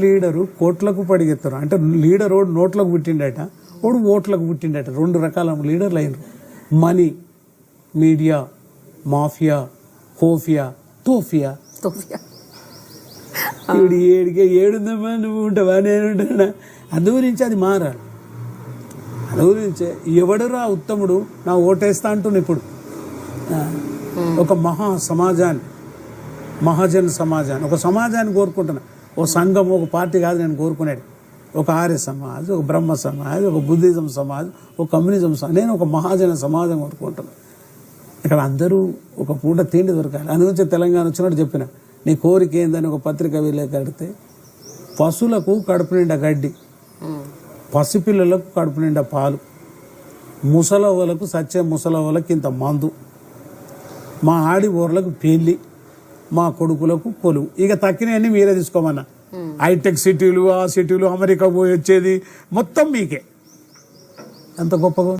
Leader కోట్లకు పడిగెత్తారు. అంటే leader ఓడు నోట్లకు పుట్టిండట ఓడు ఓట్లకు పుట్టిండట. రెండు రకాల లీడర్లు అయినరు. మనీ మీడియా మాఫియా హోఫియా తోఫియా. తోఫియా. ఈడు ఏడికే ఏడుందమ్మా నువ్వు ఉంటావా నేను ఉంటానా? అందు గురించి అది మారాలి. అందు గురించి ఎవడురా ఉత్తముడు నా ఓటేస్తా అంటున్నా ఇప్పుడు. ఒక మహా సమాజాన్ని మహాజన సమాజాన్ని ఒక సమాజాన్ని కోరుకుంటున్నా. ఒక సంఘం ఒక పార్టీ కాదు నేను కోరుకునేది. ఒక ఆర్య సమాజ్ ఒక బ్రహ్మ సమాజ్ ఒక బుద్ధిజం సమాజ్ ఒక కమ్యూనిజం సమాజ్. నేను ఒక మహాజన సమాజం కోరుకుంటున్నాను ఇక్కడ అందరూ ఒక పూట తిండి దొరకాలి. అందుగురించి తెలంగాణ వచ్చినట్టు చెప్పిన. నీ కోరిక ఏందని ఒక పత్రిక వెళ్ళేకడితే పశువులకు కడుపు నిండా గడ్డి పసిపిల్లలకు కడుపు నిండా పాలు ముసలవ్వలకు సచ్చే ముసలవ్వలకు ఇంత మందు మా ఆడి ఊర్లకు పెళ్ళి మా కొడుకులకు కొలువు. ఇక తక్కినవన్నీ మీరే తీసుకోమన్నా. హైటెక్ సిటీలు ఆ సిటీలు అమెరికా పోయి వచ్చేది మొత్తం మీకే. ఎంత గొప్పగా